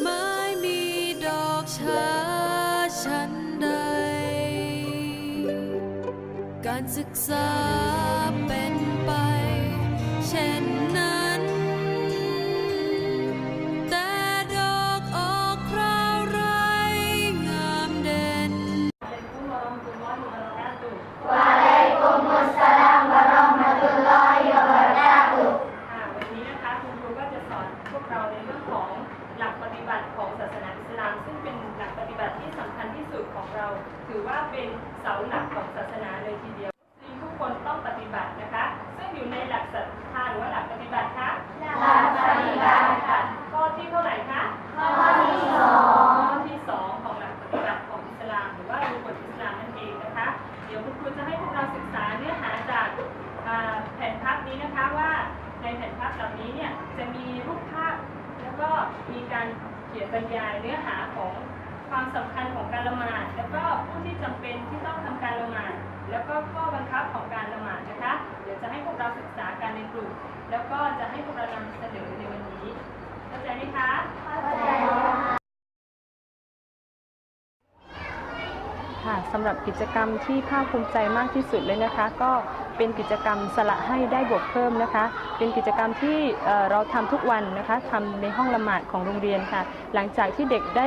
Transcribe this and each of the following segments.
ไม้มีดอกชาชั้นใด การศึกษา พับนี้นะคะว่าในแผ่นพับเหล่านี้เนี่ยจะมีรูปภาพ แล้วก็มีการเขียนบรรยายเนื้อหาของความสำคัญของการละหมาด แล้วก็ผู้ที่จำเป็นที่ต้องทำการละหมาด แล้วก็ข้อบังคับของการละหมาดนะคะ เดี๋ยวจะให้พวกเราศึกษากันในกลุ่ม แล้วก็จะให้พวกเรานำเสนอในวันนี้ เข้าใจไหมคะเข้าใจค่ะสำหรับกิจกรรมที่ภาคภูมิใจมากที่สุดเลยนะคะ ก็ เป็นกิจกรรมสละให้ได้บวกเพิ่มนะคะ เป็นกิจกรรมที่เเราทำทุกวันนะคะทำในห้องละหมาดของโรงเรียนค่ะ หลังจากที่เด็กได้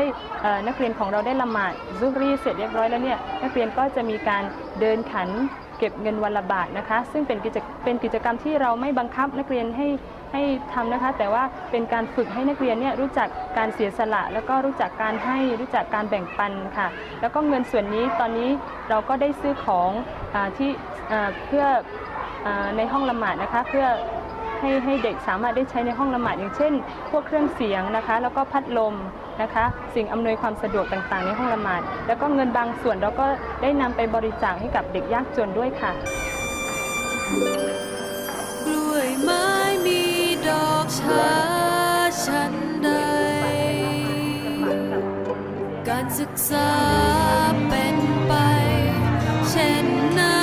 นักเรียนของเราได้ละหมาดซุรีเสร็จเรียบร้อยแล้วเนี่ยนักเรียนก็จะมีการเดินขัน เก็บเงินวันละบาทนะคะ ซึ่งเป็นกิจเป็นกิจกรรมที่เราไม่บังคับนักเรียนให้ให้ทำนะคะ แต่ว่าเป็นการฝึกให้นักเรียนเนี่ยรู้จักการเสียสละ แล้วก็รู้จักการให้รู้จักการแบ่งปันค่ะ แล้วก็เงินส่วนนี้ตอนนี้เราก็ได้ซื้อของอที่เพื่ออในห้องละหมาดนะคะ เพื่อ ให้ให้เด็กสามารถได้ใช้ในห้องละหมาดอย่างเช่น พวกเครื่องเสียงนะคะ แล้วก็พัดลมนะคะ สิ่งอำนวยความสะดวกต่างๆ ในห้องละหมาด แล้วก็เงินบางส่วนเราก็ได้นำไปบริจาคให้กับเด็กยากจนด้วยค่ะกล้วยไม้มีดอกชาฉันใด การศึกษาเป็นไป เช่นนั้น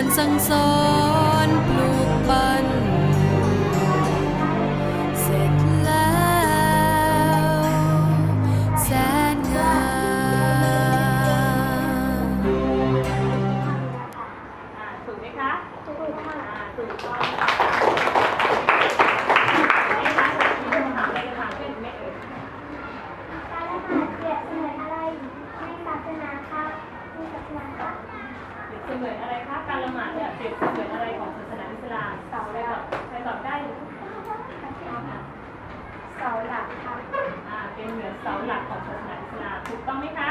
านสั่งสอนปลูกปั้น เปรียบเสมือนอะไรคะการละหมาดเนี่ยเปรียบเสมือนอะไรของศาสนาอิสลามใครตอบใครตอบได้เสาหลักครับอ่าเป็นเหมือนเสาหลักของศาสนาอิสลามถูกต้องไหมคะ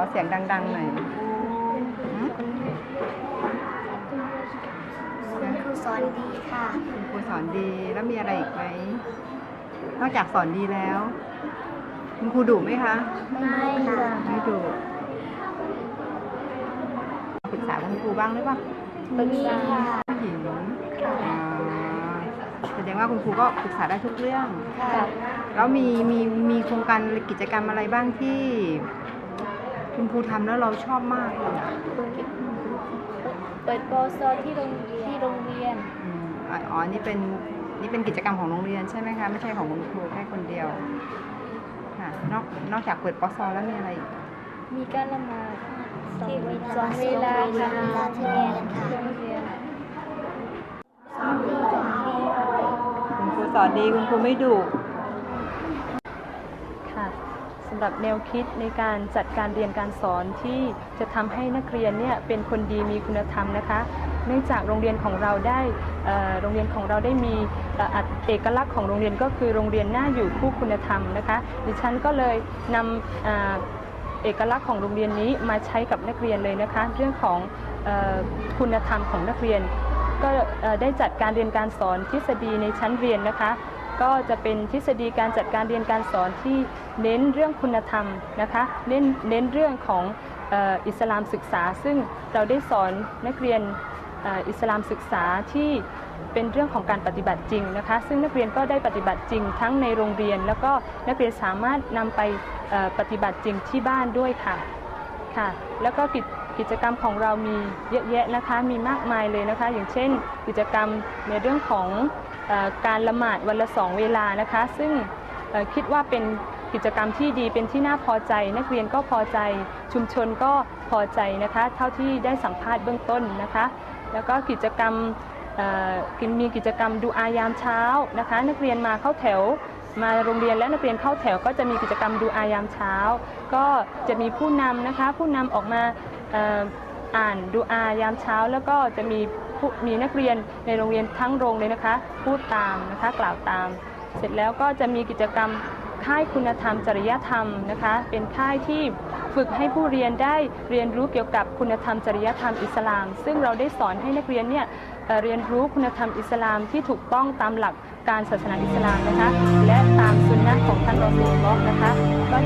ขอเสียงดัง ๆ หน่อยหืม คุณครูส อนดีค่ะ คุณครูสอนดีแล้วมีอะไรอีกไหมนอกจากสอนดีแล้ว คุณครูดุไหมคะไม่ค่ะไม่ดุปรึกษาคุณครูบ้างหรือเปล่าปรึกษาค่ะผู้หญิงอ่าแสดงว่าคุณครูก็ปรึกษาได้ทุกเรื่องแล้วมีมีมีโครงการกิจกรรมอะไรบ้างที่ คุณครูทำแล้วเราชอบมากเลยอะเปิดโปสที่โรงที่โรงเรียน อืมอ๋ออ๋อ นี่เป็นนี่เป็นกิจกรรมของโรงเรียนใช่ไหมคะ ไม่ใช่ของคุณครูแค่คนเดียวค่ะนอกนอกจากเปิดปอซอแล้วมีอะไรอีกมีการละหมาดที่สอนเวลาเวลาที่เรียนค่ะ โรงเรียนคุณครูสอนดีคุณครูไม่ดุค่ะ สำหรับแนวคิดในการจัดการเรียนการสอนที่จะทำให้นักเรียนเนี่ยเป็นคนดีมีคุณธรรมนะคะเนื่องจากโรงเรียนของเราได้โรงเรียนของเราได้มีเอกลักษณ์ของโรงเรียนก็คือโรงเรียนน่าอยู่คู่คุณธรรมนะคะดิฉันก็เลยนำเอกลักษณ์ของโรงเรียนนี้มาใช้กับนักเรียนเลยนะคะ เรื่องของอคุณธรรมของนักเรียน ก็ได้จัดการเรียนการสอนทฤษฎีในชั้นเรียนนะคะ ก็จะเป็นทฤษฎีการจัดการเรียนการสอนที่เน้นเรื่องคุณธรรมนะคะเน้นเน้นเรื่องของอ,อิสลามศึกษา ซึ่งเราได้สอนนักเรียนอ,อิสลามศึกษาที่เป็นเรื่องของการปฏิบัติจริงนะคะ ซึ่งนักเรียนก็ได้ปฏิบัติจริงทั้งในโรงเรียน แล้วก็นักเรียนสามารถนำไปปฏิบัติจริงที่บ้านด้วยค่ะค่ะ แล้วก็กิจกิจกรรมของเรามีเยอะแยะนะคะมีมากมายเลยนะคะ อย่างเช่น กิจกรรมในเรื่องของ การละหมาดวันละสองเวลานะคะ ซึ่งคิดว่าเป็นกิจกรรมที่ดีเป็นที่น่าพอใจ นักเรียนก็พอใจชุมชนก็พอใจนะคะ เท่าที่ได้สัมภาษณ์เบื้องต้นนะคะ แล้วก็กิจกรรมเอ่อมีกิจกรรมดูอายามเช้านะคะ นักเรียนมาเข้าแถวมาโรงเรียนและนักเรียนเข้าแถวก็จะมีกิจกรรมดูอายามเช้า ก็จะมีผู้นำนะคะ ผู้นำออกมาอ่านดูอายามเช้า แล้วก็จะมี มีนักเรียนในโรงเรียนทั้งโรงเลยนะคะ พูดตามนะคะกล่าวตาม เสร็จแล้วก็จะมีกิจกรรมค่ายคุณธรรม จริยธรรมนะคะ เป็นค่ายที่ฝึกให้ผู้เรียนได้เรียนรู้เกี่ยวกับคุณธรรม จริยธรรมอิสลาม ซึ่งเราได้สอนให้นักเรียนเนี่ยเรียนรู้คุณธรรมอิสลามที่ถูกต้องตามหลักการศาสนาอิสลามนะคะ และตามสุนนะของท่านรอซูลลอฮ์นะคะก็